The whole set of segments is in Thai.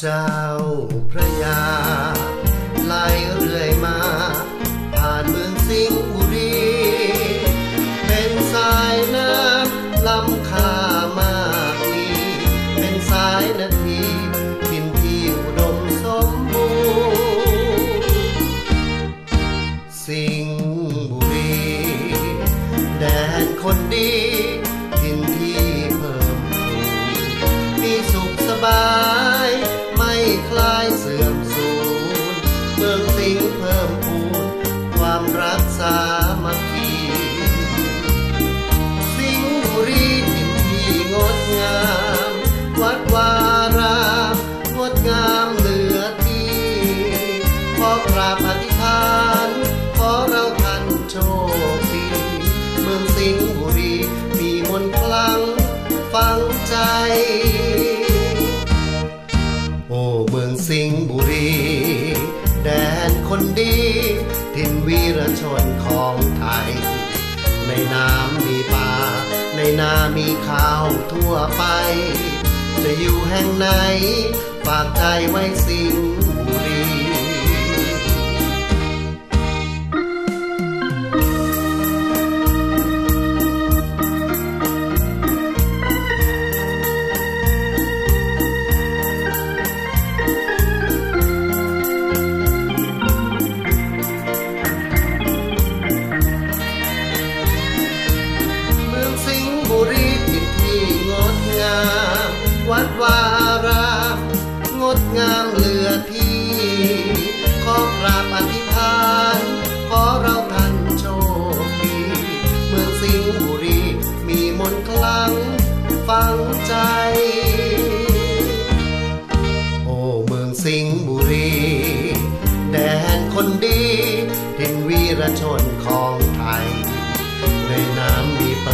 down. งห์บุรี แดนคนดีถิ่นวีรชนของไทย ในน้ำมีป่า ในนามีข้าวทั่วไป จะอยู่แห่งไหน ฝากใจไว้สิ่ง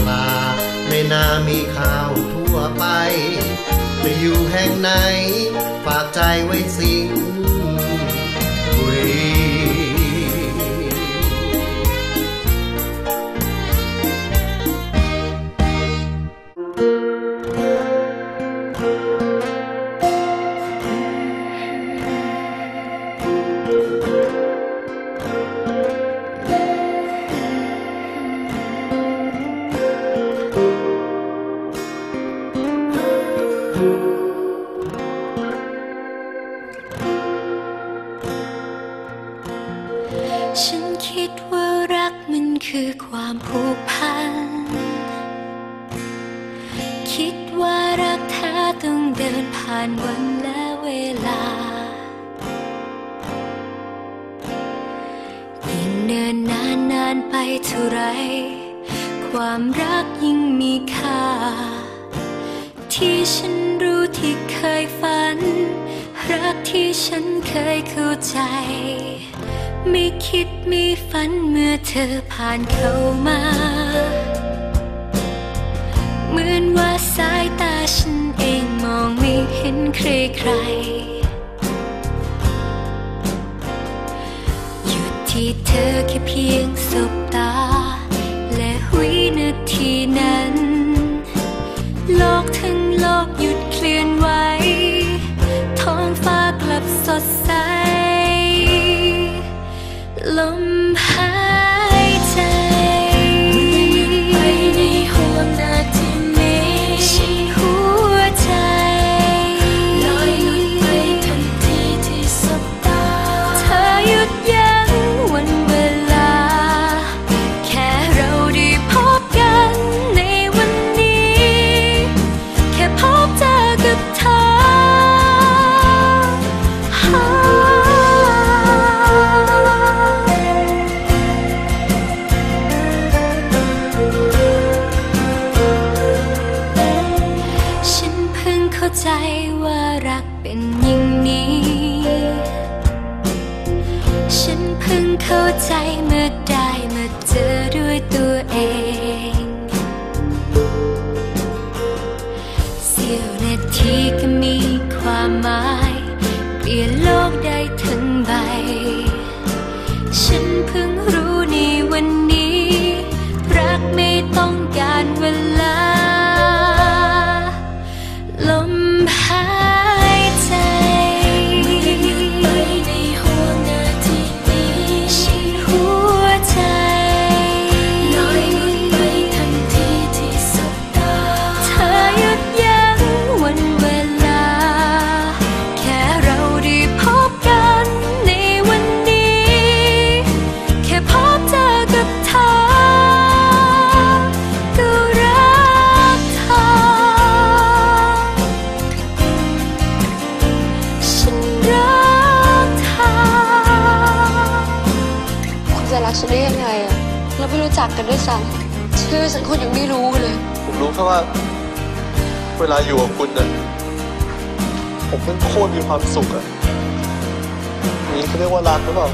ลา ในนามีข้าวทั่วไป จะอยู่แห่งไหน ฝากใจไว้สิง you. ที่ฉันเคยเข้าใจ ไม่คิดไม่ฝันเมื่อเธอผ่านเข้ามา เหมือนว่าสายตาฉันเองมองไม่เห็นใครใครหยุดที่เธอแค่เพียงสบตา และวินาทีนั้น โลกทั้งโลกหยุดเคลื่อนไหว สดใส ลมหาย ฉันได้ยังไงอะเราไม่รู้จักกันด้วยซ้ำชื่อฉันคุณยังไม่รู้เลย ผมรู้แค่ว่า เวลาอยู่กับคุณเนี่ยผมเป็นโคตรมีความสุขอะนี่เขาเรียกว่ารักหรือเปล่า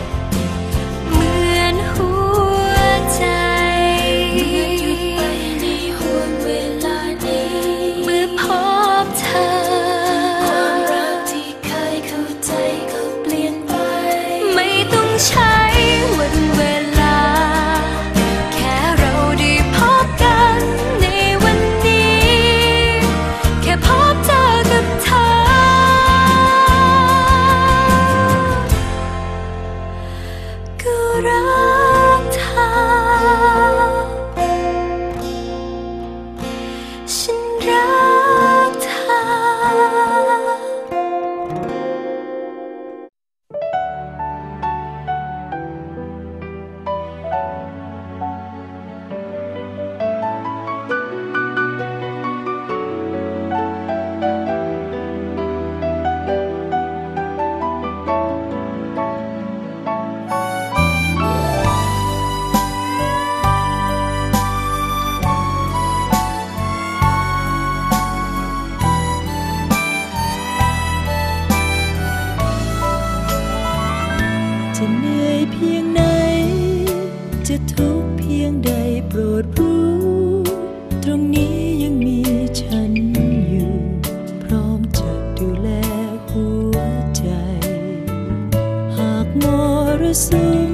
สุม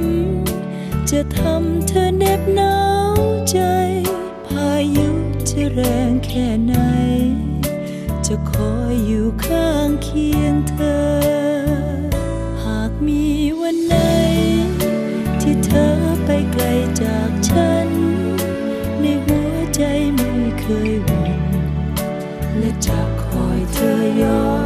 จะทำเธอเน็บหนาวใจ พายุจะแรงแค่ไหน จะคอยอยู่ข้างเคียงเธอ หากมีวันไหน ที่เธอไปไกลจากฉัน ในหัวใจไม่เคยหวั่นและจะคอยเธอย้อน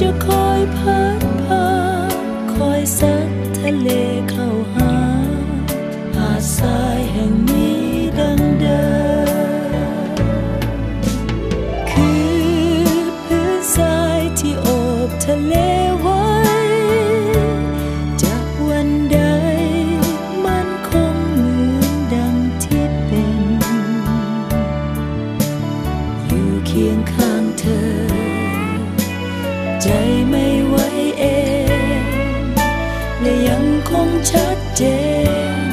จะคอยพัดพาคอยซัดทะเลเข้า không chớt đêm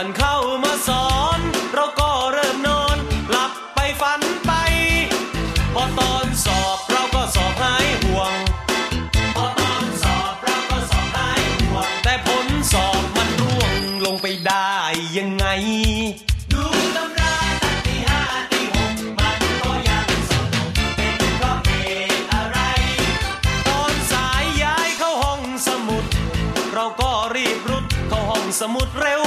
ท่านเข้ามาสอน เราก็เริ่มนอน หลับไปฝันไป พอตอนสอบเราก็สอบหายห่วง พอตอนสอบเราก็สอบหายห่วง แต่ผลสอบมันร่วงลงไปได้ยังไง ดูตำราตั้งทีห้าทีหกมันก็ยังสอบตกเป็นเพราะเหตุอะไร ตอนสายย้ายเข้าห้องสมุด เราก็รีบรุดเข้าห้องสมุดเร็ว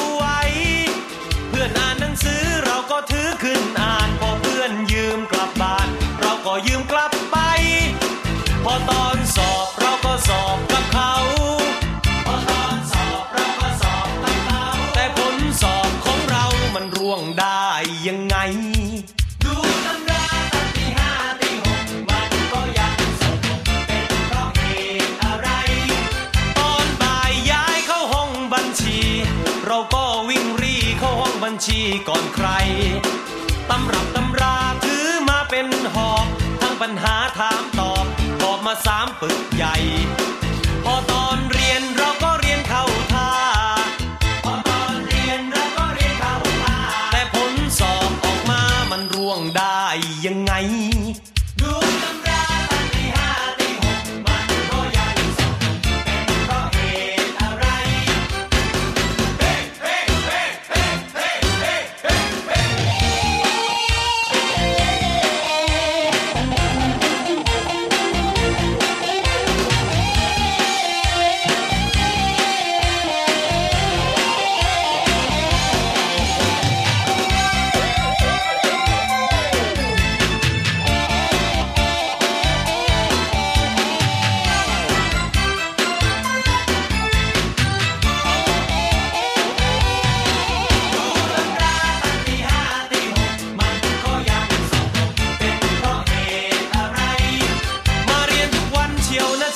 พื่อนอ่านหนังสือเราก็ถือขึ้นอ่านพอเพื่อนยืมกลับบ้าน เราก็ยืมกลับไป พอตอน เราก็วิ่งรีเข้าห้องบัญชีก่อนใคร ตำรับตำราถือมาเป็นหอบ ทั้งปัญหาถามตอบตอบมาสามปึกใหญ่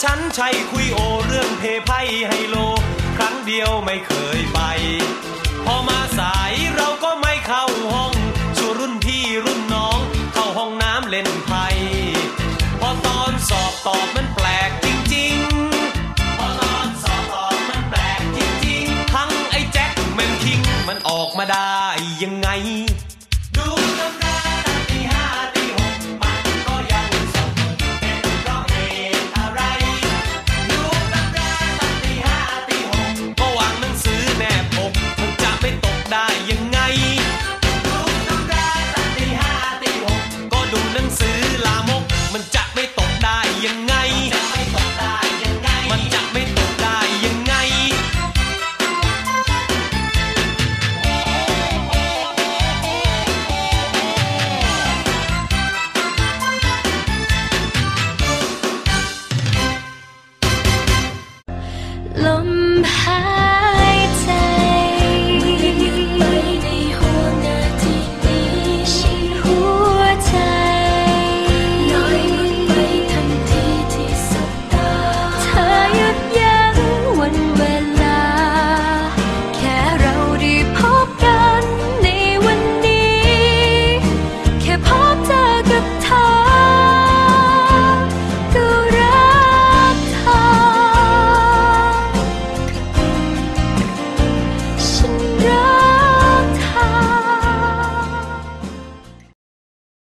ฉันใช่คุยโอเรื่องเพไพ่ไฮโล ครั้งเดียวไม่เคยไป พอมาสายเราก็ไม่เข้าห้องชวนรุ่นพี่รุ่นน้อง เข้าห้องน้ำเล่นไพ่พอตอนสอบตอบมันแปลก